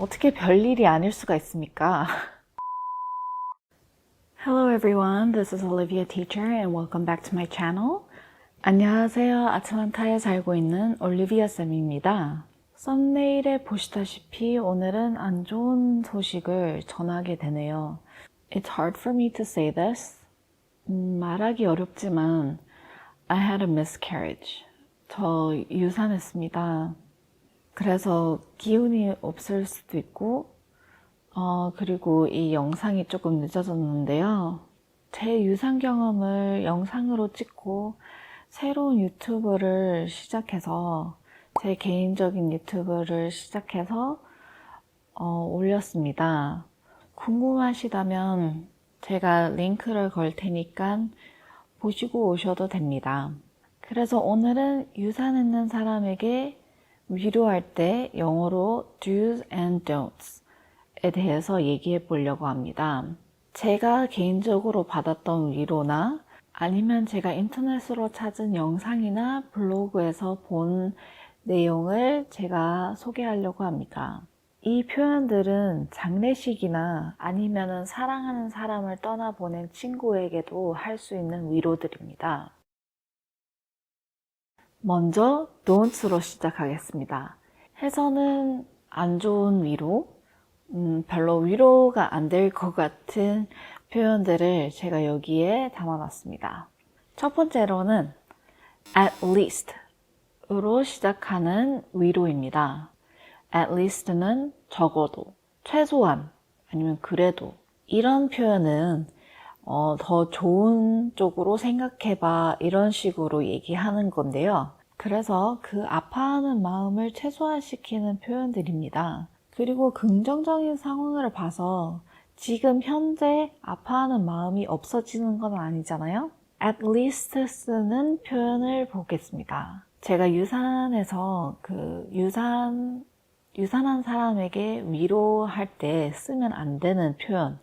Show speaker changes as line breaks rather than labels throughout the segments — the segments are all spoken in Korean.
어떻게 별일이 아닐 수가 있습니까? Hello everyone, this is Olivia Teacher and welcome back to my channel. 안녕하세요. 아틀란타에 살고 있는 올리비아 쌤입니다. 썸네일에 보시다시피 오늘은 안 좋은 소식을 전하게 되네요. It's hard for me to say this. 음, 말하기 어렵지만 I had a miscarriage. 저 유산했습니다. 그래서 기운이 없을 수도 있고, 어, 그리고 이 영상이 조금 늦어졌는데요. 제 유산 경험을 영상으로 찍고 새로운 유튜브를 시작해서 제 개인적인 유튜브를 시작해서 어, 올렸습니다. 궁금하시다면 제가 링크를 걸 테니까 보시고 오셔도 됩니다. 그래서 오늘은 유산했는 사람에게 위로할 때 영어로 do's and don'ts에 대해서 얘기해 보려고 합니다. 제가 개인적으로 받았던 위로나 아니면 제가 인터넷으로 찾은 영상이나 블로그에서 본 내용을 제가 소개하려고 합니다. 이 표현들은 장례식이나 아니면 사랑하는 사람을 떠나보낸 친구에게도 할 수 있는 위로들입니다. 먼저 don'ts로 시작하겠습니다. 해서는 안 좋은 위로, 음, 별로 위로가 안 될 것 같은 표현들을 제가 여기에 담아놨습니다. 첫 번째로는 at least으로 시작하는 위로입니다. at least는 적어도, 최소한, 아니면 그래도 이런 표현은 어, 더 좋은 쪽으로 생각해봐 이런 식으로 얘기하는 건데요. 그래서 그 아파하는 마음을 최소화시키는 표현들입니다. 그리고 긍정적인 상황을 봐서 지금 현재 아파하는 마음이 없어지는 건 아니잖아요. at least 쓰는 표현을 보겠습니다. 제가 유산에서 그 유산 유산한 사람에게 위로할 때 쓰면 안 되는 표현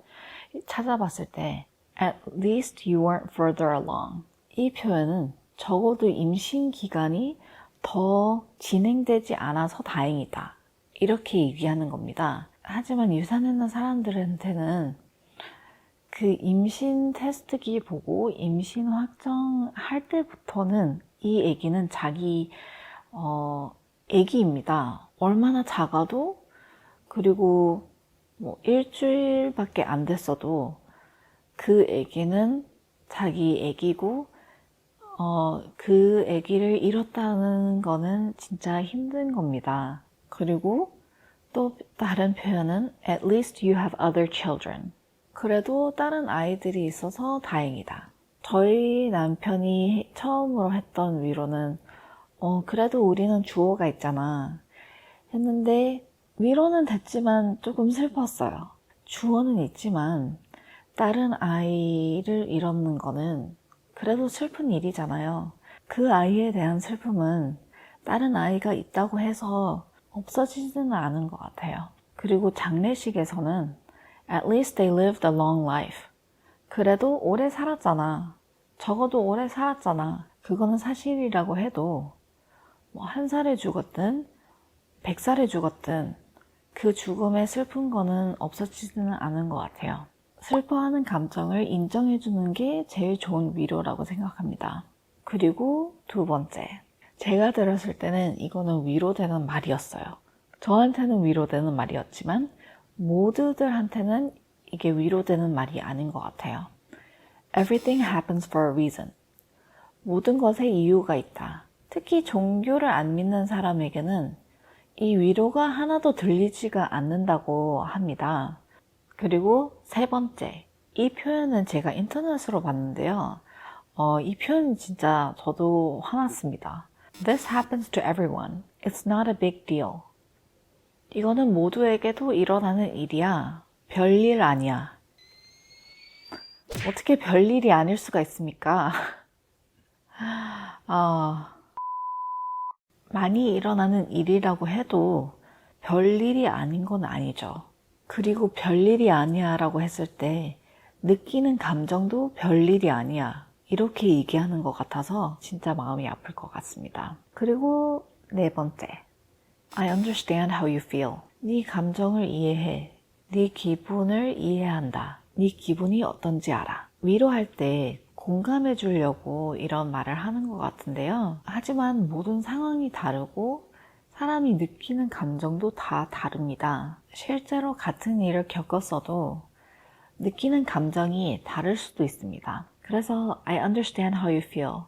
찾아봤을 때 at least you weren't further along 이 표현은 적어도 임신 기간이 더 진행되지 않아서 다행이다 이렇게 얘기하는 겁니다. 하지만 유산했는 사람들한테는 그 임신 테스트기 보고 임신 확정할 때부터는 이 아기는 자기 어 아기입니다. 얼마나 작아도 그리고 뭐 일주일밖에 안 됐어도 그 아기는 자기 아기고 어, 그 아기를 잃었다는 거는 진짜 힘든 겁니다. 그리고 또 다른 표현은 at least you have other children. 그래도 다른 아이들이 있어서 다행이다. 저희 남편이 처음으로 했던 위로는 어, 그래도 우리는 주호가 있잖아. 했는데 위로는 됐지만 조금 슬펐어요. 주어는 있지만 다른 아이를 잃었는 거는 그래도 슬픈 일이잖아요. 그 아이에 대한 슬픔은 다른 아이가 있다고 해서 없어지지는 않은 것 같아요. 그리고 장례식에서는 at least they lived a long life. 그래도 오래 살았잖아. 적어도 오래 살았잖아. 그거는 사실이라고 해도 뭐 한 살에 죽었든 백 살에 죽었든 그 죽음의 슬픈 거는 없어지지는 않은 것 같아요. 슬퍼하는 감정을 인정해주는 게 제일 좋은 위로라고 생각합니다. 그리고 두 번째. 제가 들었을 때는 이거는 위로되는 말이었어요. 저한테는 위로되는 말이었지만 모두들한테는 이게 위로되는 말이 아닌 것 같아요. Everything happens for a reason. 모든 것에 이유가 있다. 특히 종교를 안 믿는 사람에게는 이 위로가 하나도 들리지가 않는다고 합니다. 그리고 세 번째. 이 표현은 제가 인터넷으로 봤는데요. 어, 이 표현이 진짜 저도 화났습니다. This happens to everyone. It's not a big deal. 이거는 모두에게도 일어나는 일이야. 별일 아니야. 어떻게 별일이 아닐 수가 있습니까? 아, 많이 일어나는 일이라고 해도 별일이 아닌 건 아니죠. 그리고 별일이 아니야 라고 했을 때 느끼는 감정도 별일이 아니야. 이렇게 얘기하는 것 같아서 진짜 마음이 아플 것 같습니다. 그리고 네 번째. I understand how you feel. 네 감정을 이해해. 네 기분을 이해한다. 네 기분이 어떤지 알아. 위로할 때 공감해 주려고 이런 말을 하는 것 같은데요. 하지만 모든 상황이 다르고 사람이 느끼는 감정도 다 다릅니다. 실제로 같은 일을 겪었어도 느끼는 감정이 다를 수도 있습니다. 그래서 I understand how you feel.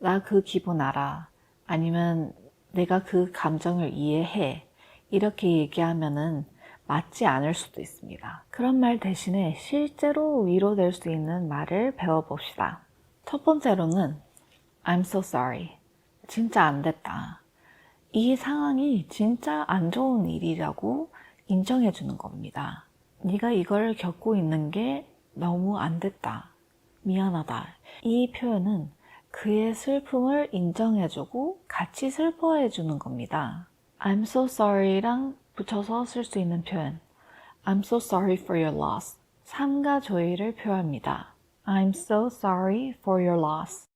나 그 기분 알아. 아니면 내가 그 감정을 이해해. 이렇게 얘기하면은 맞지 않을 수도 있습니다. 그런 말 대신에 실제로 위로될 수 있는 말을 배워봅시다. 첫 번째로는 I'm so sorry. 진짜 안 됐다. 이 상황이 진짜 안 좋은 일이라고 인정해 주는 겁니다. 네가 이걸 겪고 있는 게 너무 안 됐다. 미안하다. 이 표현은 그의 슬픔을 인정해주고 같이 슬퍼해주는 겁니다. I'm so sorry랑 붙여서 쓸 수 있는 표현. I'm so sorry for your loss. 삶과 조의를 표합니다. I'm so sorry for your loss.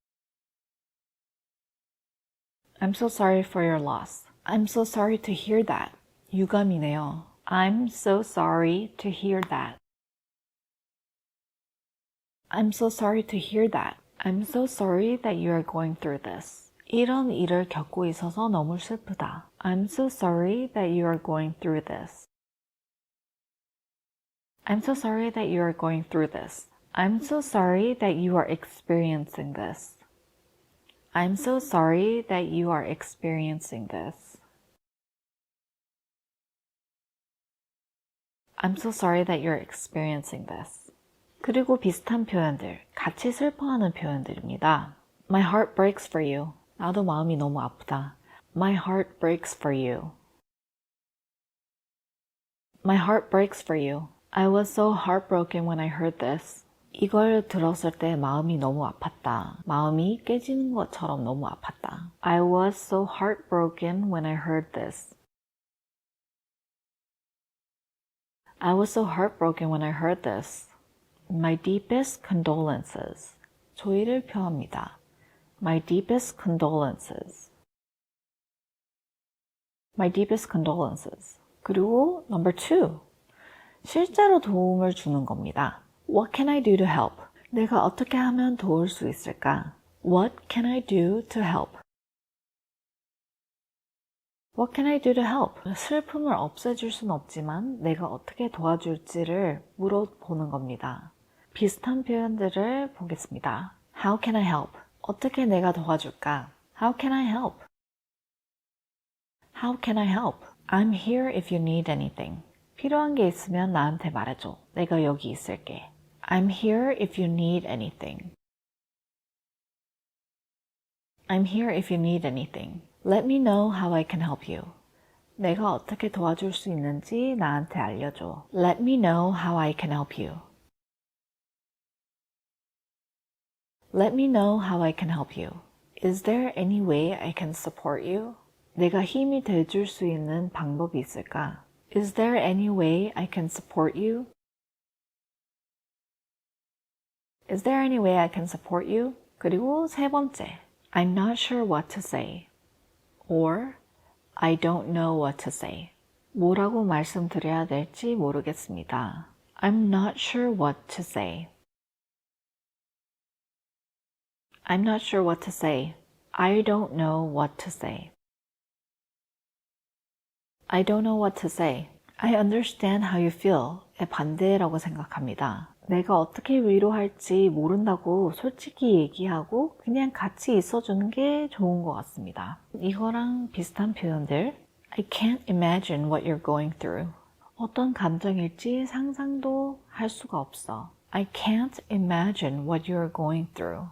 I'm so sorry for your loss. I'm so sorry to hear that. 유감이네요. I'm so sorry to hear that. I'm so sorry to hear that. I'm so sorry that you are going through this. 이런 일을 겪고 있어서 너무 슬프다. I'm so sorry that you are going through this. I'm so sorry that you are going through this. I'm so sorry that you are experiencing this. I'm so sorry that you are experiencing this. I'm so sorry that you're experiencing this. 그리고 비슷한 표현들, 같이 슬퍼하는 표현들입니다. My heart breaks for you. 나도 마음이 너무 아프다. My heart breaks for you. My heart breaks for you. I was so heartbroken when I heard this. 이걸 들었을 때 마음이 너무 아팠다. 마음이 깨지는 것처럼 너무 아팠다. I was so heartbroken when I heard this. I was so heartbroken when I heard this. My deepest condolences. 조의를 표합니다. My deepest condolences. My deepest condolences. 그리고 number two. 실제로 도움을 주는 겁니다. What can I do to help? 내가 어떻게 하면 도울 수 있을까? What can I do to help? What can I do to help? 슬픔을 없애줄 순 없지만 내가 어떻게 도와줄지를 물어보는 겁니다. 비슷한 표현들을 보겠습니다. How can I help? 어떻게 내가 도와줄까? How can I help? How can I help? I'm here if you need anything. 필요한 게 있으면 나한테 말해줘. 내가 여기 있을게. I'm here if you need anything. I'm here if you need anything. Let me know how I can help you. 내가 어떻게 도와줄 수 있는지 나한테 알려줘. Let me know how I can help you. Let me know how I can help you. Is there any way I can support you? 내가 힘이 돼줄 수 있는 방법이 있을까? Is there any way I can support you? Is there any way I can support you? 그리고 세 번째, I'm not sure what to say. Or I don't know what to say. 뭐라고 말씀드려야 될지 모르겠습니다. I'm not sure what to say. I'm not sure what to say. I don't know what to say. I don't know what to say. I understand how you feel의 반대라고 생각합니다. 내가 어떻게 위로할지 모른다고 솔직히 얘기하고 그냥 같이 있어주는 게 좋은 것 같습니다. 이거랑 비슷한 표현들. I can't imagine what you're going through. 어떤 감정일지 상상도 할 수가 없어. I can't imagine what you're going through.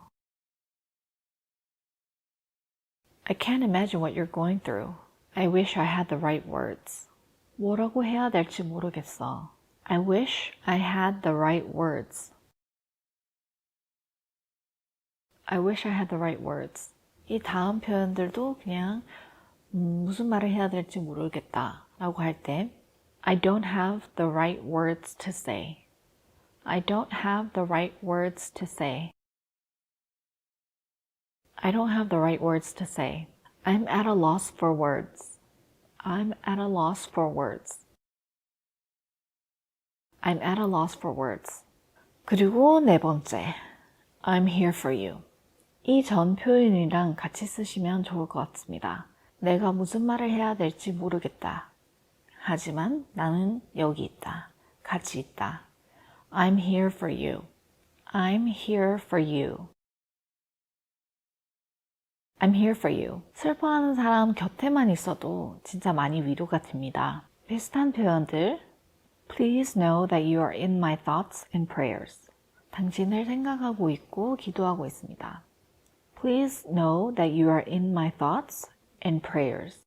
I can't imagine what you're going through. I wish I had the right words. 뭐라고 해야 될지 모르겠어. I wish I had the right words. I wish I had the right words. 이 다음 표현들도 그냥 음, 무슨 말을 해야 될지 모르겠다 라고 할 때 I don't have the right words to say. I don't have the right words to say. I don't have the right words to say. I'm at a loss for words. I'm at a loss for words. I'm at a loss for words. 그리고 네 번째, I'm here for you. 이 전 표현이랑 같이 쓰시면 좋을 것 같습니다. 내가 무슨 말을 해야 될지 모르겠다. 하지만 나는 여기 있다. 같이 있다. I'm here for you. I'm here for you. I'm here for you. 슬퍼하는 사람 곁에만 있어도 진짜 많이 위로가 됩니다. 비슷한 표현들. Please know that you are in my thoughts and prayers. 당신을 생각하고 있고 기도하고 있습니다. Please know that you are in my thoughts and prayers.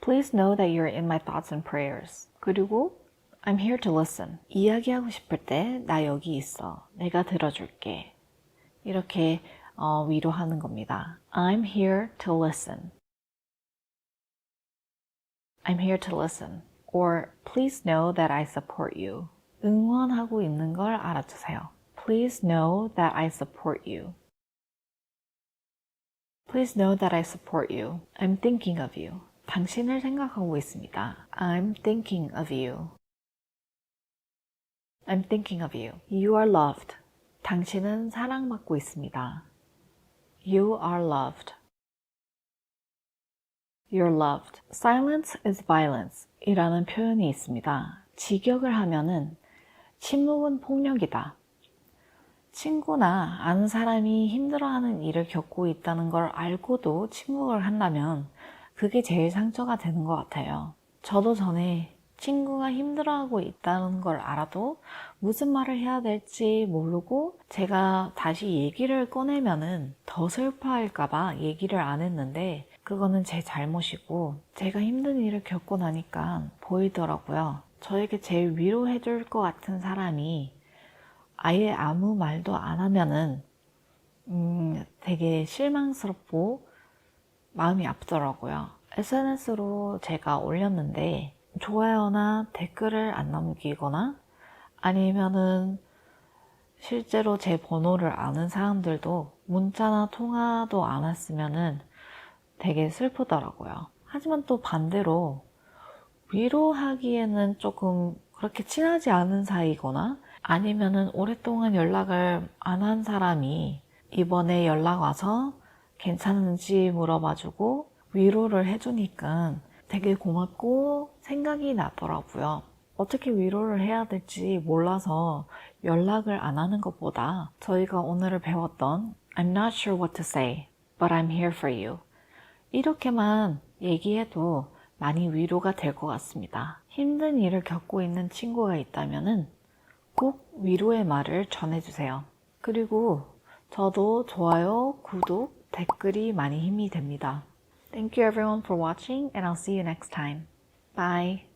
Please know that you are in my thoughts and prayers. 그리고 I'm here to listen. 이야기하고 싶을 때 나 여기 있어. 내가 들어줄게. 이렇게 어, 위로하는 겁니다. I'm here to listen. I'm here to listen. Or please know that I support you. 응원하고 있는 걸 알아주세요. Please know that I support you. Please know that I support you. I'm thinking of you. 당신을 생각하고 있습니다. I'm thinking of you. I'm thinking of you. You are loved. 당신은 사랑받고 있습니다. You are loved. You're loved. Silence is violence 이라는 표현이 있습니다. 직역을 하면은 침묵은 폭력이다. 친구나 아는 사람이 힘들어하는 일을 겪고 있다는 걸 알고도 침묵을 한다면 그게 제일 상처가 되는 것 같아요. 저도 전에 친구가 힘들어하고 있다는 걸 알아도 무슨 말을 해야 될지 모르고 제가 다시 얘기를 꺼내면은 더 슬퍼할까봐 얘기를 안 했는데 그거는 제 잘못이고 제가 힘든 일을 겪고 나니까 보이더라고요. 저에게 제일 위로해 줄 것 같은 사람이 아예 아무 말도 안 하면은 음, 되게 실망스럽고 마음이 아프더라고요. SNS로 제가 올렸는데 좋아요나 댓글을 안 남기거나 아니면은 실제로 제 번호를 아는 사람들도 문자나 통화도 안 왔으면은 되게 슬프더라고요. 하지만 또 반대로 위로하기에는 조금 그렇게 친하지 않은 사이거나 아니면은 오랫동안 연락을 안 한 사람이 이번에 연락 와서 괜찮은지 물어봐주고 위로를 해주니까 되게 고맙고 생각이 나더라고요. 어떻게 위로를 해야 될지 몰라서 연락을 안 하는 것보다 저희가 오늘 배웠던 I'm not sure what to say, but I'm here for you. 이렇게만 얘기해도 많이 위로가 될 것 같습니다. 힘든 일을 겪고 있는 친구가 있다면 꼭 위로의 말을 전해주세요. 그리고 저도 좋아요, 구독, 댓글이 많이 힘이 됩니다. Thank you everyone for watching and I'll see you next time. Bye.